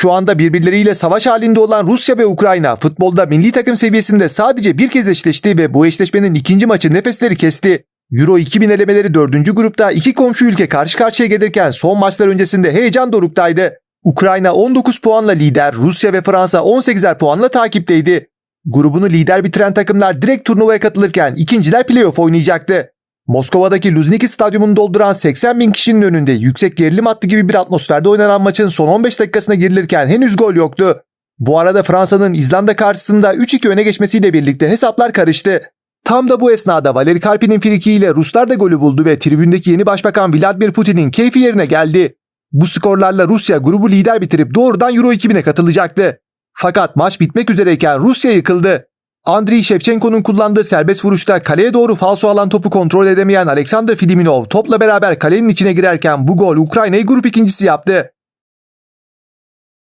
Şu anda birbirleriyle savaş halinde olan Rusya ve Ukrayna futbolda milli takım seviyesinde sadece bir kez eşleşti ve bu eşleşmenin ikinci maçı nefesleri kesti. Euro 2000 elemeleri 4. grupta iki komşu ülke karşı karşıya gelirken son maçlar öncesinde heyecan doruktaydı. Ukrayna 19 puanla lider, Rusya ve Fransa 18'er puanla takipteydi. Grubunu lider bitiren takımlar direkt turnuvaya katılırken ikinciler playoff oynayacaktı. Moskova'daki Luzniki stadyumunu dolduran 80 bin kişinin önünde yüksek gerilim hattı gibi bir atmosferde oynanan maçın son 15 dakikasına girilirken henüz gol yoktu. Bu arada Fransa'nın İzlanda karşısında 3-2 öne geçmesiyle birlikte hesaplar karıştı. Tam da bu esnada Valeri Karpi'nin frikiyle Ruslar da golü buldu ve tribündeki yeni başbakan Vladimir Putin'in keyfi yerine geldi. Bu skorlarla Rusya grubu lider bitirip doğrudan Euro 2000'e katılacaktı. Fakat maç bitmek üzereyken Rusya yıkıldı. Andriy Shevchenko'nun kullandığı serbest vuruşta kaleye doğru falso alan topu kontrol edemeyen Alexander Filiminov topla beraber kalenin içine girerken bu gol Ukrayna'yı grup ikincisi yaptı.